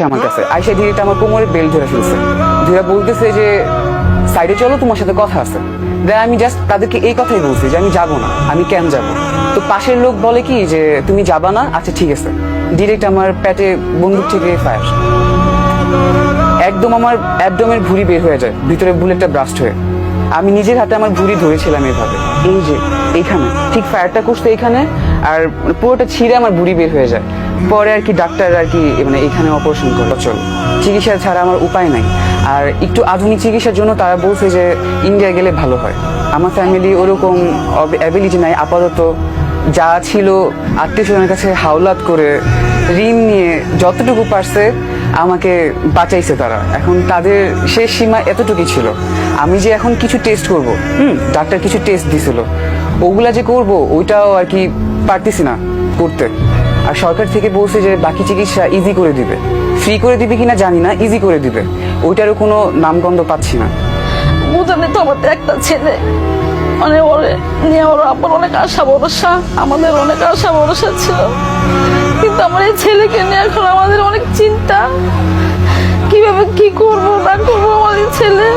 আসছে আমার কাছে। আইসা ডিরেক্ট আমার কোমরে বেল ধরে ফেলছে। ধরে বলতেছে যে, সাইডে চলো, তোমার সাথে কথা আছে। দেন আমি জাস্ট তাদেরকে এই কথাই বলছি যে, আমি যাব না, আমি কেন যাব? তো পাশের লোক বলে কি যে, তুমি যাবা না আচ্ছা ঠিক আছে। ডিরেক্ট আমার পেটে বন্দুক থেকে ফায়ার একদম আমার অ্যাবডোমের ভুঁড়ি বের হয়ে যায়, ভিতরে বুলেটটা ব্রাস্ট হয়ে। আমি নিজের হাতে আমার ভুঁড়ি ধরেছিলাম এভাবে। এই যে, এইখানে। ঠিক ফায়ারটা করছে এইখানে আর পুরোটা ছিঁড়ে আমার ভুঁড়ি বের হয়ে যায়। পরে আর কি ডাক্তার আর কি মানে এখানে অপারেশন করল চল, চিকিৎসা ছাড়া আমার উপায় নাই। আর একটু আধুনিক চিকিৎসার জন্য তারা বলছে যে ইন্ডিয়া গেলে ভালো হয়। আমার ফ্যামিলি ওরকম অ্যাবিলিটি নাই, আপাতত যা ছিল আত্মীয় স্বজনের কাছে হাওলাত করে ঋণ নিয়ে যতটুকু পারছে আমাকে বাঁচাইছে তারা। এখন তাদের শেষ সীমা এতটুকুই ছিল। আমি যে এখন কিছু টেস্ট করব, হুম, ডাক্তার কিছু টেস্ট দিছিল। ওগুলা যে করব, ওইটাও আর কি পারতেছি না করতে। আর সরকার থেকে বলছে যে বাকি চিকিৎসা ইজি করে দিবে। ফ্রি করে দিবে কিনা জানি না ইজি করে দিবে। ওইটারও কোনো নামগন্ধ পাচ্ছি না। বুঝানি তো আমাদের একটা ছেলে। মানে ওর নিয়ে ওর আব্বার অনেক আশা ভরসা, আমাদের অনেক আশা ভরসা ছিল। কিন্তু আমার এই ছেলেকে নিয়ে এখন আমাদের অনেক চিন্তা। কীভাবে কি করব, না করব আমাদের ছেলে?